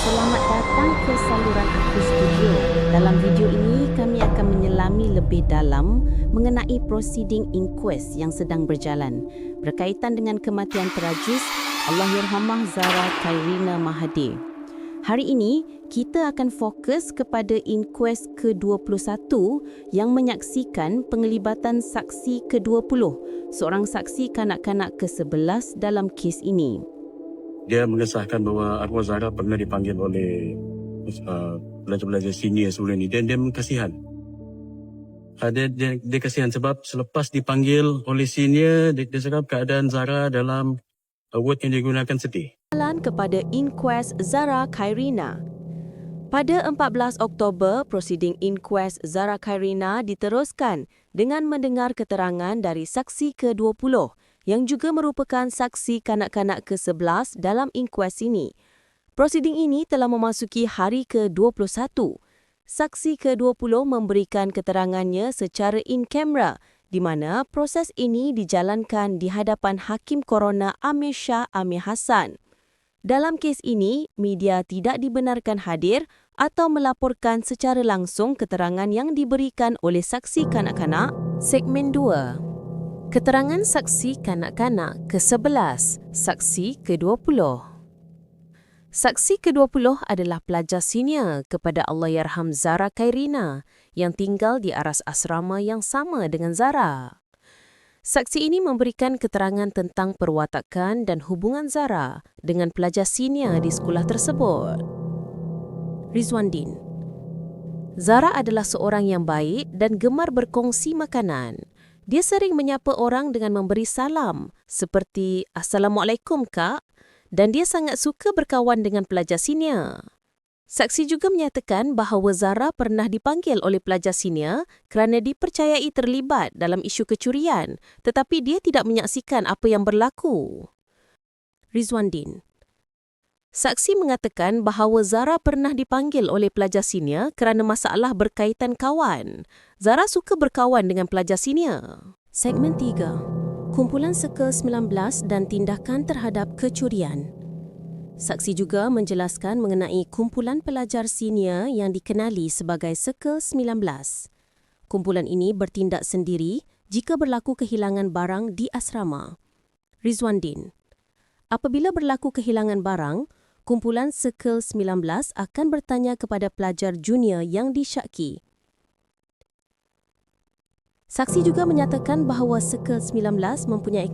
Selamat datang ke saluran Aku Studio. Dalam video ini, kami akan menyelami lebih dalam mengenai prosiding inquest yang sedang berjalan berkaitan dengan kematian terajus Allahyarhamah Zara Khairina Mahathir. Hari ini, kita akan fokus kepada inquest ke-21 yang menyaksikan penglibatan saksi ke-20, seorang saksi kanak-kanak ke-11 dalam kes ini. Dia mengesahkan bahawa arwah Zara pernah dipanggil oleh uh, pelajar-pelajar senior sebelum ini dan dia kasihan. Uh, dia, dia, dia kasihan sebab selepas dipanggil oleh senior, dia, dia cakap keadaan Zara dalam uh, word yang digunakan sedih. Jalan kepada inquest Zara Khairina. Pada 14 Oktober, prosiding inquest Zara Khairina diteruskan dengan mendengar keterangan dari saksi ke-20 yang juga merupakan saksi kanak-kanak ke-11 dalam inquest ini. Prosiding ini telah memasuki hari ke-21. Saksi ke-20 memberikan keterangannya secara in camera di mana proses ini dijalankan di hadapan Hakim Korona Amir Shah Amir Hassan. Dalam kes ini, media tidak dibenarkan hadir atau melaporkan secara langsung keterangan yang diberikan oleh saksi kanak-kanak. Segmen 2. Keterangan saksi kanak-kanak ke-11, saksi ke-20. Saksi ke-20 adalah pelajar senior kepada Allahyarham Zara Khairina yang tinggal di aras asrama yang sama dengan Zara. Saksi ini memberikan keterangan tentang perwatakan dan hubungan Zara dengan pelajar senior di sekolah tersebut. Rizwan Din Zara adalah seorang yang baik dan gemar berkongsi makanan. Dia sering menyapa orang dengan memberi salam seperti Assalamualaikum Kak dan dia sangat suka berkawan dengan pelajar senior. Saksi juga menyatakan bahawa Zara pernah dipanggil oleh pelajar senior kerana dipercayai terlibat dalam isu kecurian tetapi dia tidak menyaksikan apa yang berlaku. Rizwan Din Saksi mengatakan bahawa Zara pernah dipanggil oleh pelajar senior kerana masalah berkaitan kawan. Zara suka berkawan dengan pelajar senior. Segmen 3. Kumpulan Circle 19 dan tindakan terhadap kecurian. Saksi juga menjelaskan mengenai kumpulan pelajar senior yang dikenali sebagai Circle 19. Kumpulan ini bertindak sendiri jika berlaku kehilangan barang di asrama. Rizwan Din Apabila berlaku kehilangan barang, kumpulan Circle 19 akan bertanya kepada pelajar junior yang disyaki. Saksi juga menyatakan bahawa Circle 19 mempunyai